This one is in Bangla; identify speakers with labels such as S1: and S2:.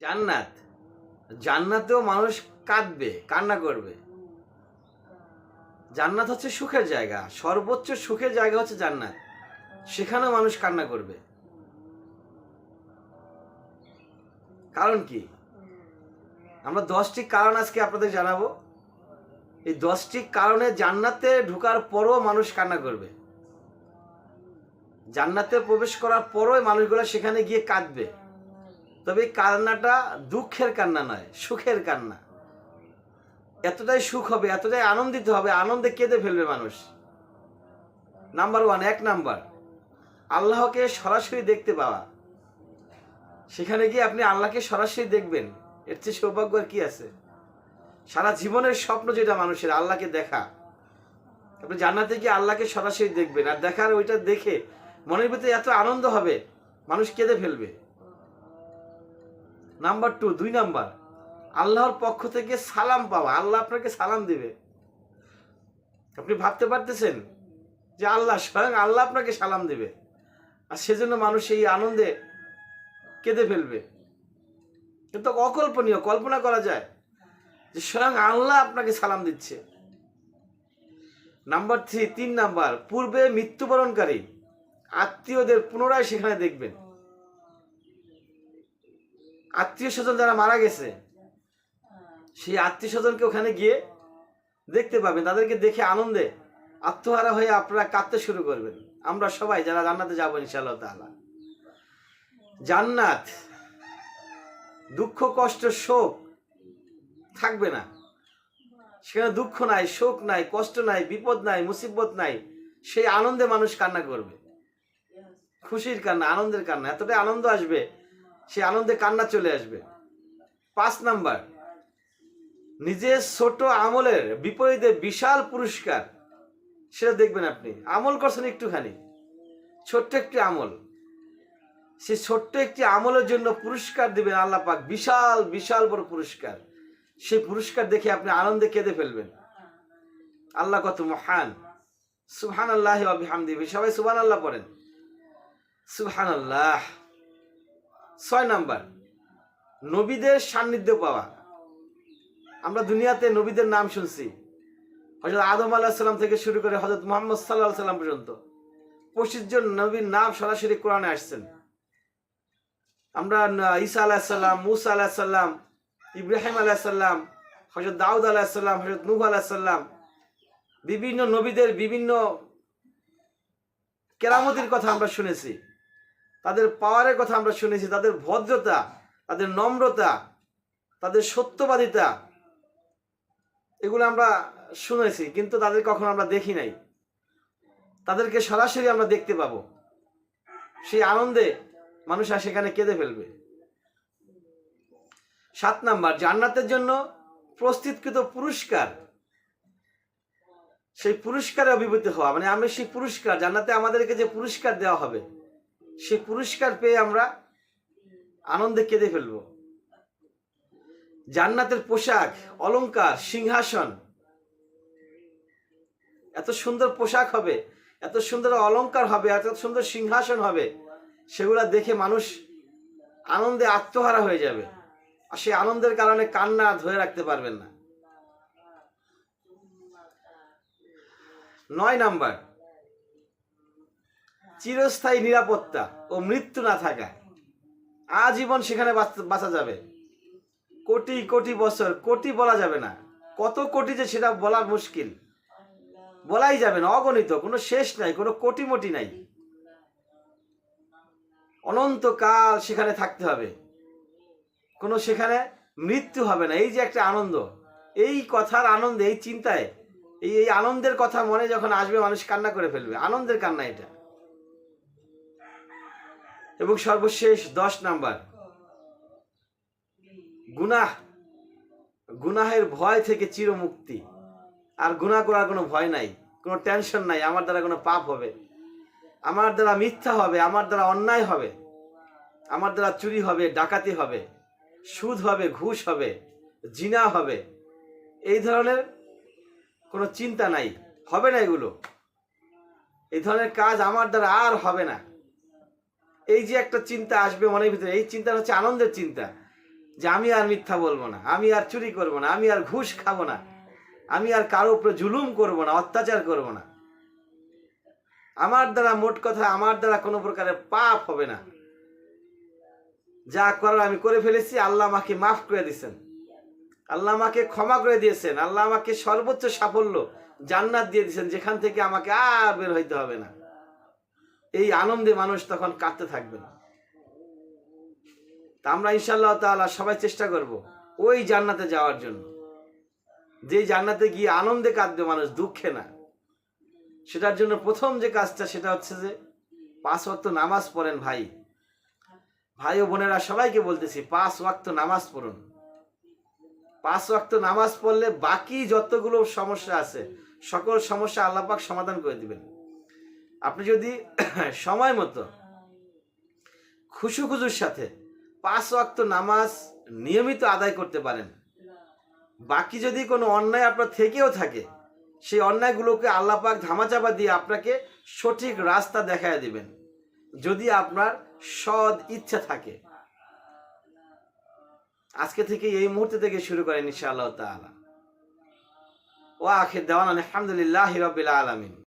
S1: জান্নাত। জান্নাতেও মানুষ কাঁদবে, কান্না করবে। জান্নাত হচ্ছে সুখের জায়গা। সর্বোচ্চ সুখের জায়গা হচ্ছে জান্নাত। সেখানেও মানুষ কান্না করবে। কারণ কি? আমরা দশটি কারণ আজকে আপনাদের জানাব। এই দশটি কারণে জান্নাতে ঢোকার পরও মানুষ কান্না করবে। জান্নাতে প্রবেশ করার পরও মানুষগুলো সেখানে গিয়ে কাঁদবে। তবে কান্নাটা দুঃখের কান্না নয়, সুখের কান্না। এতটাই সুখ হবে, এতটাই আনন্দিত হবে, আনন্দে কেঁদে ফেলবে মানুষ। নাম্বার ওয়ান এক নাম্বার আল্লাহকে সরাসরি দেখতে পাওয়া। সেখানে গিয়ে আপনি আল্লাহকে সরাসরি দেখবেন। এর চেয়ে সৌভাগ্য আর কি আছে? সারা জীবনের স্বপ্ন যেটা মানুষের, আল্লাহকে দেখা। আপনি জান্নাতে গিয়ে আল্লাহকে সরাসরি দেখবেন। আর দেখার ওইটা দেখে মনের ভিতরে এত আনন্দ হবে, মানুষ কেঁদে ফেলবে। নাম্বার টু দুই নাম্বার। আল্লাহর পক্ষ থেকে সালাম পাওয়া, আল্লাহ আপনাকে সালাম দিবে। আপনি ভাবতে পারতেছেন যে আল্লাহ স্বয়ং আল্লাহ আপনাকে সালাম দিবে। আর সেজন্য মানুষ এই আনন্দে কেঁদে ফেলবে। কিন্তু অকল্পনীয়, কল্পনা করা যায় যে স্বয়ং আল্লাহ আপনাকে সালাম দিচ্ছে। নাম্বার থ্রি তিন নাম্বার, পূর্বে মৃত্যুবরণকারী আত্মীয়দের পুনরায় সেখানে দেখবেন। আত্মীয় স্বজন যারা মারা গেছে, সেই আত্মীয় স্বজনকে ওখানে গিয়ে দেখতে পাবেন। তাদেরকে দেখে আনন্দে আত্মহারা হয়ে আপনারা কাঁদতে শুরু করবেন। আমরা সবাই যারা জান্নাতে যাব, ইনশাআল্লাহ তাআলা। জান্নাত দুঃখ, কষ্ট, শোক থাকবে না। সেখানে দুঃখ নাই, শোক নাই, কষ্ট নাই, বিপদ নাই, মুসিবত নাই, সেই আনন্দে মানুষ কান্না করবে। খুশির কান্না, আনন্দের কান্না, এতটাই আনন্দ আসবে সেই আনন্দে কান্না চলে আসবে। পাঁচ নাম্বার, নিজের ছোট আমলের বিপরীতে বিশাল পুরস্কার। সেটা দেখবেন আপনি। আমল করছেন একটুখানি। ছোট্ট একটি আমল। সে ছোট্ট একটি আমলের জন্য পুরস্কার দিবেন আল্লাহ পাক। বিশাল বিশাল বড় পুরস্কার। সেই পুরস্কার দেখে আপনি আনন্দে কেঁদে ফেলবেন। আল্লাহ কত মহান। সুবহান আল্লাহ সবাই সুবহান আল্লাহ পড়েন। সুবহান আল্লাহ ছয় নাম্বার, নবীদের সান্নিধ্য পাওয়া। আমরা দুনিয়াতে নবীদের নাম শুনছি। হজরত আদম আলাহ সাল্লাম থেকে শুরু করে হজরত মোহাম্মদ সাল্লাহ সাল্লাম পর্যন্ত পঁচিশ জন নবীর নাম সরাসরি কোরআনে আসছেন। আমরা ঈসা আলাহ সাল্লাম মুসা আলাহ সাল্লাম ইব্রাহিম আলাহ সাল্লাম হজরত দাউদ আলাহ সাল্লাম হজরত নুহ আলাহ সাল্লাম বিভিন্ন নবীদের বিভিন্ন কেরামতির কথা আমরা শুনেছি। তাদের পাওয়ারের কথা আমরা শুনেছি, তাদের ভদ্রতা, তাদের নম্রতা, তাদের সত্যবাদিতা, এগুলো আমরা শুনেছি, কিন্তু তাদের কখনো আমরা দেখি নাই। তাদেরকে সরাসরি আমরা দেখতে পাবো। সেই আনন্দে মানুষ আর সেখানে কেঁদে ফেলবে। সাত নাম্বার, জান্নাতের জন্য প্রস্তুতকৃত পুরস্কার। সেই পুরস্কারে অভিভূত হওয়া মানে আমি সেই পুরস্কার, জান্নাতে আমাদেরকে যে পুরস্কার দেওয়া হবে সেই পুরস্কার পেয়ে আমরা আনন্দে কেঁদে ফেলব। জান্নাতের পোশাক অলঙ্কার সিংহাসন। এত সুন্দর পোশাক হবে, এত সুন্দর অলংকার হবে, এত সুন্দর সিংহাসন হবে, সেগুলা দেখে মানুষ আনন্দে আত্মহারা হয়ে যাবে। আর সেই আনন্দের কারণে কান্না ধরে রাখতে পারবেন না। নয় নাম্বার চিরস্থায়ী নিরাপত্তা ও মৃত্যু না থাকা আজীবন সেখানে বাঁচ- যাবে। কোটি কোটি বছর, কোটি বলা যাবে না। কত কোটি যে সেটা বলার মুশকিল। বলাই যাবে না, অগণিত, কোনো শেষ নাই, কোনো কোটি মোটি নাই। অনন্তকাল সেখানে থাকতে হবে। কোনো সেখানে মৃত্যু হবে না। এই যে একটা আনন্দ, এই কথার আনন্দে, এই চিন্তায়, এই এই আনন্দের কথা মনে যখন আসবে, মানুষ কান্না করে ফেলবে। আনন্দের কান্না এটা। এবং সর্বশেষ দশ নাম্বার। গুনাহ। গুনাহের ভয় থেকে চিরমুক্তি। আর গুনাহ করার কোনো ভয় নাই, কোনো টেনশন নাই, আমার দ্বারা কোনো পাপ হবে। আমার দ্বারা মিথ্যা হবে, আমার দ্বারা অন্যায় হবে। আমার দ্বারা চুরি হবে, ডাকাতি হবে। সুদ হবে, ঘুষ হবে, জিনা হবে। এই ধরনের কোনো চিন্তা নাই, হবে না এগুলো। এই ধরনের কাজ আমার দ্বারা আর হবে না। এই যে একটা চিন্তা আসবে মনের ভিতরে, এই চিন্তা হচ্ছে আনন্দের চিন্তা। যে আমি আর মিথ্যা বলব না, আমি আর চুরি করব না, আমি আর ঘুষ খাব না, আমি আর কারও উপরে জুলুম করব না, অত্যাচার করব না। আমার দ্বারা মোট কথা, আমার দ্বারা কোনো প্রকারের পাপ হবে না। যা করার আমি করে ফেলেছি, আল্লাহ আমাকে মাফ করে দিয়েছেন। আল্লাহ আমাকে ক্ষমা করে দিয়েছেন, আল্লাহ আমাকে সর্বোচ্চ সাফল্য জান্নাত দিয়ে দিয়েছেন, যেখান থেকে আমাকে আর বের হইতে হবে না। এই আনন্দে মানুষ তখন কাঁদতে থাকবে না। তা আমরা ইনশাল্লাহ তাআলা সবাই চেষ্টা করব ওই জান্নাতে যাওয়ার জন্য। যে জান্নাতে গিয়ে আনন্দে কাঁদবে মানুষ, দুঃখে না। সেটার জন্য প্রথম যে কাজটা সেটা হচ্ছে যে পাঁচ ওয়াক্ত নামাজ পড়েন ভাই। ভাই ও বোনেরা সবাইকে বলতেছি, পাঁচ ওয়াক্ত নামাজ পড়ুন। পাঁচ ওয়াক্ত নামাজ পড়লে বাকি যতগুলো সমস্যা আছে, সকল সমস্যা আল্লাপাক সমাধান করে দিবেন। আপনি যদি সময় মতো খুশু খুশুর সাথে পাঁচ ওয়াক্ত নামাজ নিয়মিত আদায় করতে পারেন। বাকি যদি কোনো অন্যায় আপনার থেকেও থাকে, সেই অন্যায়গুলোকে আল্লাপাক ধামাচাপা দিয়ে আপনাকে সঠিক রাস্তা দেখায় দিবেন। যদি আপনার সৎ ইচ্ছা থাকে। আজকে থেকে এই মুহূর্তে থেকে শুরু করেন ইনশাআল্লাহ তাআলা। ওয়া আখির দাওয়ানা আলহামদুলিল্লাহি রাব্বিল আলামিন।